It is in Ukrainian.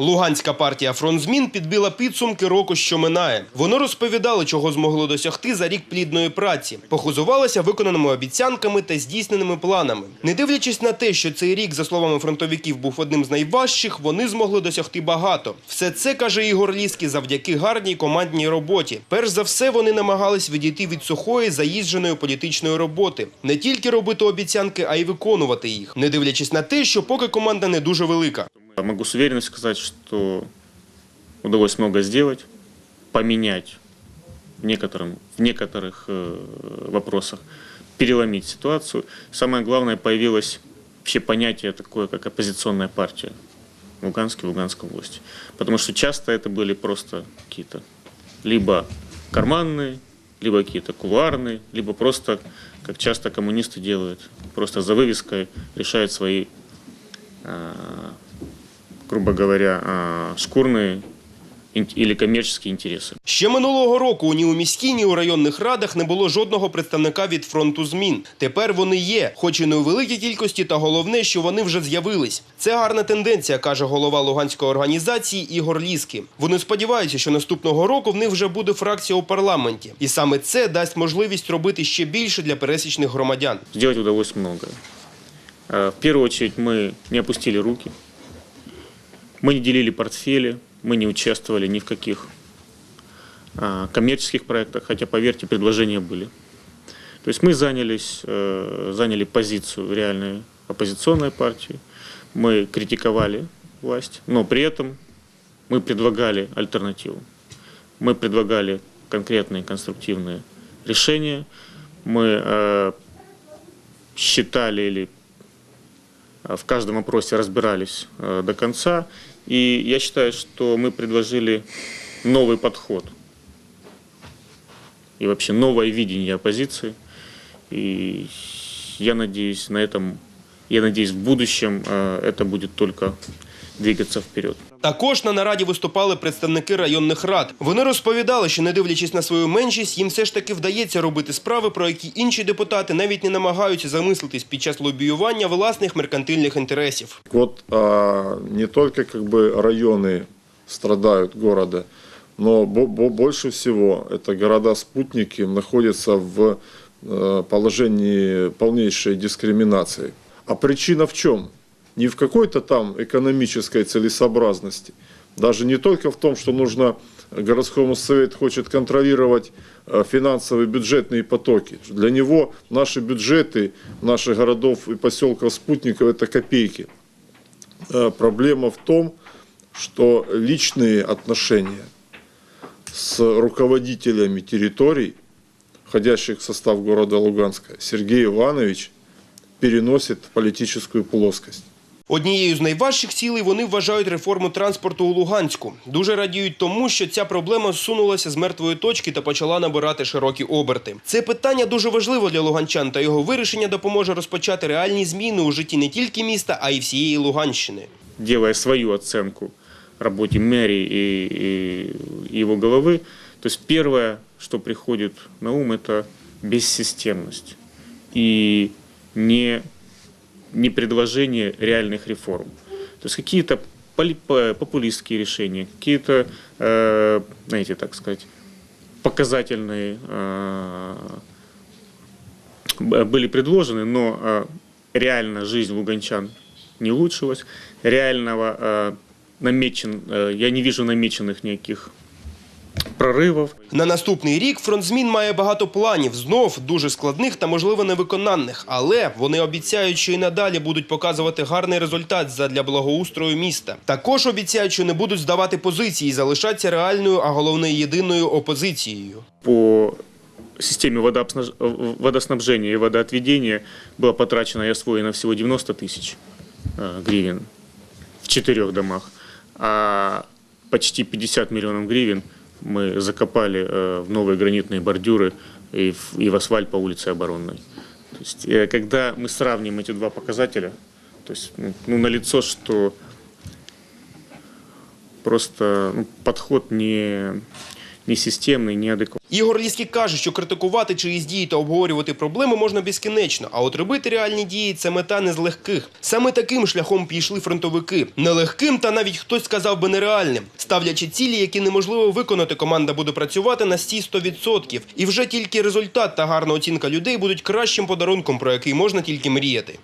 Луганська партія «Фронт змін» підбила підсумки року, що минає. Воно розповідало, чого змогло досягти за рік плідної праці, похизувалося виконаними обіцянками та здійсненими планами. Не дивлячись на те, що цей рік, за словами фронтовиків, був одним з найважчих, вони змогли досягти багато. Все це каже Ігор Ліський завдяки гарній командній роботі. Перш за все, вони намагались відійти від сухої заїждженої політичної роботи, не тільки робити обіцянки, а й виконувати їх, не дивлячись на те, що поки команда не дуже велика. Могу с уверенностью сказать, что удалось много сделать, поменять в, некотором, в некоторых э, вопросах, переломить ситуацию. Самое главное, появилось вообще понятие такое, как оппозиционная партия в Луганске, в Луганской области. Потому что часто это были просто какие-то либо карманные, либо какие-то кулуарные, либо просто, как часто коммунисты делают, просто за вывеской решают свои а, грубо говоря, а, шкурные ин- или коммерческие интересы. Ще минулого року ні у міській, ні у районних радах не було жодного представника від фронту змін. Тепер вони є, хоч і не у великій кількості, та головне, що вони вже з'явились. Це гарна тенденція, каже голова Луганської організації Ігор Ліски. Вони сподіваються, що наступного року в них вже буде фракція у парламенті, і саме це дасть можливість робити ще більше для пересічних громадян. Сделать удалось многое. А, В первую очередь мы не опустили руки, Мы не делили портфели, мы не участвовали ни в каких а, коммерческих проектах, хотя, поверьте, предложения были. То есть мы занялись, э, заняли позицию реальной оппозиционной партии, мы критиковали власть, но при этом мы предлагали альтернативу. Мы предлагали конкретные конструктивные решения, мы э, считали или в каждом вопросе разбирались э, до конца. И я считаю, что мы предложили новый подход и вообще новое видение оппозиции. И я надеюсь, на этом, я надеюсь, в будущем э, это будет только двигаться вперед. Також на нараді виступали представники районних рад. Вони розповідали, що не дивлячись на свою меншість, їм все ж таки вдається робити справи, про які інші депутати навіть не намагаються замислитись під час лобіювання власних меркантильних інтересів. Вот а, не только как бы районы страдают города, но бо- бо- больше всего это города-спутники находятся в э, положении полнейшей дискриминации. А причина в чем? Не в какой-то там экономической целесообразности, даже не только в том, что нужно городскому совет хочет контролировать э, финансовые бюджетные потоки. Для него наши бюджеты наших городов и поселков спутников это копейки. Э, Проблема в том, что личные отношения с руководителями территорий, входящих в состав города Луганска, Сергей Иванович переносит в политическую плоскость. Однією з найважчих цілей вони вважають реформу транспорту у Луганську. Дуже радіють тому, що ця проблема зсунулася з мертвої точки та почала набирати широкі оберти. Це питання дуже важливо для луганчан, та його вирішення допоможе розпочати реальні зміни у житті не тільки міста, а й всієї Луганщини. делая свою оценку работе мэрии и, и его головы, то есть первое, что приходит на ум, это бессистемность и не, не предложение реальных реформ. То есть какие-то популистские решения, какие-то, э, знаете, так сказать, показательные э, были предложены, но э, реально жизнь луганчан не улучшилась. Реального намечен, я не вижу намеченных никаких прорывов. На наступний рік фронт змін має багато планів, знов дуже складних та можливо невиконанних, але вони обіцяють, що і надалі будуть показувати гарний результат задля благоустрою міста. Також обіцяють, що не будуть здавати позиції, і залишаться реальною, а головне єдиною опозицією. По системе водообснаж- э, водоснабжения и водоотведения было потрачено и освоено всего 90 тысяч э, гривен в четырех домах, а почти 50 миллионов гривен мы закопали э, в новые гранитные бордюры и в, и в асфальт по улице Оборонной. То есть, э, когда мы сравним эти два показателя, то есть, ну, ну, налицо, что просто ну, подход не, несистемный, неадекватный. Ігор Ліський каже, що критикувати чиїсь дії та обговорювати проблеми можна безкінечно, а от робити реальні дії це мета не з легких. Саме таким шляхом пішли фронтовики. Нелегким та навіть хтось сказав би нереальним. Ставлячи цілі, які неможливо виконати, команда буде працювати на всі 100%. І вже тільки результат та гарна оцінка людей будуть кращим подарунком, про який можна тільки мріяти.